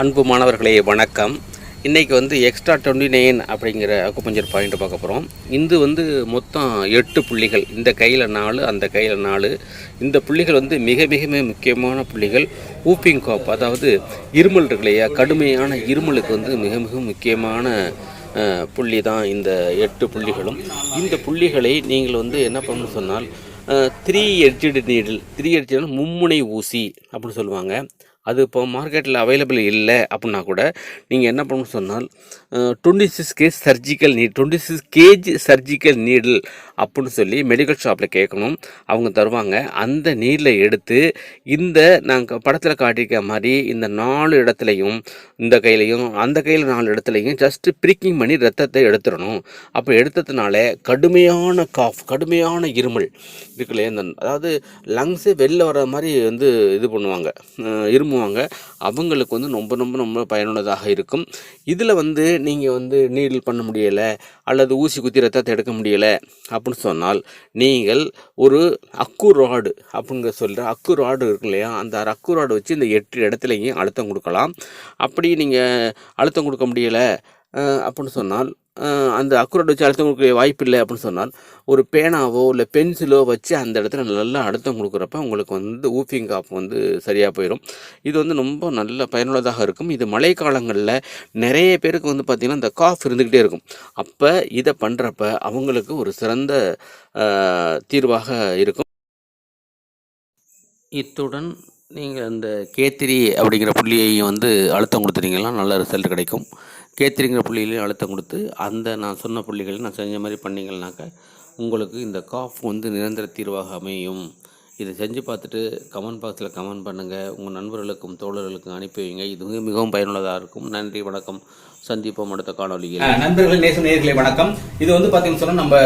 அன்பு மாணவர்களே வணக்கம். இன்றைக்கி வந்து எக்ஸ்ட்ரா டுவெண்ட்டி நைன் அப்படிங்கிற அக்குபஞ்சர் பாயிண்ட் பார்க்க போகிறோம் இது வந்து மொத்தம் எட்டு புள்ளிகள். இந்த கையில் நாலு அந்த கையில் நாலு. இந்த புள்ளிகள் வந்து மிக மிக மிக முக்கியமான புள்ளிகள். ஊப்பிங் காப் அதாவது இருமல் இருக்கு இல்லையா? கடுமையான இருமலுக்கு வந்து மிக மிக முக்கியமான புள்ளி தான் இந்த எட்டு புள்ளிகளும். இந்த புள்ளிகளை நீங்கள் வந்து என்ன பண்ணணும்னு சொன்னால் three edged needle three edged மும்முனை ஊசி அப்படின்னு சொல்லுவாங்க. அது இப்போ மார்க்கெட்டில் அவைலபிள் இல்லை அப்படின்னா கூட நீங்கள் என்ன பண்ணணும்னு சொன்னால் twenty six gauge surgical needle twenty six gauge surgical needle அப்படின்னு சொல்லி மெடிக்கல் ஷாப்பில் கேட்கணும். அவங்க தருவாங்க. அந்த நீடில் எடுத்து இந்த நாங்கள் படத்தில் காட்டியிருக்க மாதிரி இந்த நாலு இடத்துலையும் இந்த கையிலையும் அந்த கையில் நாலு இடத்துலையும் ஜஸ்ட்டு பிரிக்கிங் பண்ணி ரத்தத்தை எடுத்துடணும். அப்போ எடுத்ததுனால கடுமையான காஃப் கடுமையான இருமல் இருக்குல்லையே? அந்த இந்த அதாவது லங்ஸே வெளில வர மாதிரி வந்து இது பண்ணுவாங்க. இருமல் விரும்புவாங்க. அவங்களுக்கு வந்து ரொம்ப ரொம்ப ரொம்ப பயனுள்ளதாக இருக்கும். இதில் வந்து நீங்கள் வந்து நீடில் பண்ண முடியலை அல்லது ஊசி குத்தி ரத்தத்தை எடுக்க முடியலை அப்படின்னு சொன்னால் நீங்கள் ஒரு அக்கு ராடு அப்படிங்கிற சொல்கிற அக்கு ராடு இருக்கு இல்லையா? அந்த அக்கு ராடு வச்சு இந்த எட்டு இடத்துலையும் அழுத்தம் கொடுக்கலாம். அப்படி நீங்கள் அழுத்தம் கொடுக்க முடியலை அப்படின்னு சொன்னால் அந்த அக்குரோட் வச்சு அழுத்தம் கொடுக்க வாய்ப்பு இல்லை அப்படின்னு சொன்னால் ஒரு பேனாவோ இல்லை பென்சிலோ வச்சு அந்த இடத்துல நல்லா அழுத்தம் கொடுக்குறப்ப உங்களுக்கு வந்து ஊஃபிங் காப் வந்து சரியாக போயிடும் இது வந்து ரொம்ப நல்ல பயனுள்ளதாக இருக்கும். இது மழைக்காலங்களில் நிறைய பேருக்கு வந்து பார்த்திங்கன்னா இந்த காஃப் இருந்துக்கிட்டே இருக்கும். அப்போ இதை பண்ணுறப்ப அவங்களுக்கு ஒரு சிறந்த தீர்வாக இருக்கும். இத்துடன் நீங்கள் அந்த கேத்திரி அப்படிங்கிற புள்ளியையும் வந்து அழுத்தம் கொடுத்துட்டீங்கன்னா நல்ல ரிசல்ட் கிடைக்கும். கேத்திரிங்கிற புள்ளியிலையும் அழுத்தம் கொடுத்து அந்த நான் சொன்ன புள்ளிகளை நான் செஞ்ச மாதிரி பண்ணீங்கன்னாக்கா உங்களுக்கு இந்த காஃப் வந்து நிரந்தர தீர்வாக அமையும். இதை செஞ்சு பார்த்துட்டு கமெண்ட் பாக்ஸில் கமெண்ட் பண்ணுங்கள் உங்கள் நண்பர்களுக்கும் தோழர்களுக்கும் அனுப்பி வைங்க இது மிகவும் பயனுள்ளதாக இருக்கும். நன்றி வணக்கம். சந்திப்போம் அடுத்த காணொலியில் நண்பர்கள் நண்பர்களே நேசம் நேர்களை வணக்கம். இது வந்து பார்த்தீங்கன்னு சொன்னால் நம்ம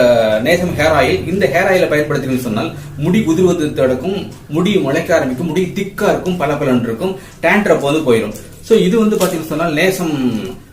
நேசம் ஹேர் ஆயில் இந்த ஹேர் ஆயிலை பயன்படுத்தினு சொன்னால் முடி உதிர்வது தடுக்கும் முடி முளைக்க ஆரம்பிக்கும் முடி திக்காக இருக்கும் பல இருக்கும் டேண்ட்ரப் வந்து போயிடும் ஸோ இது வந்து பார்த்தீங்கன்னு சொன்னால் நேசம்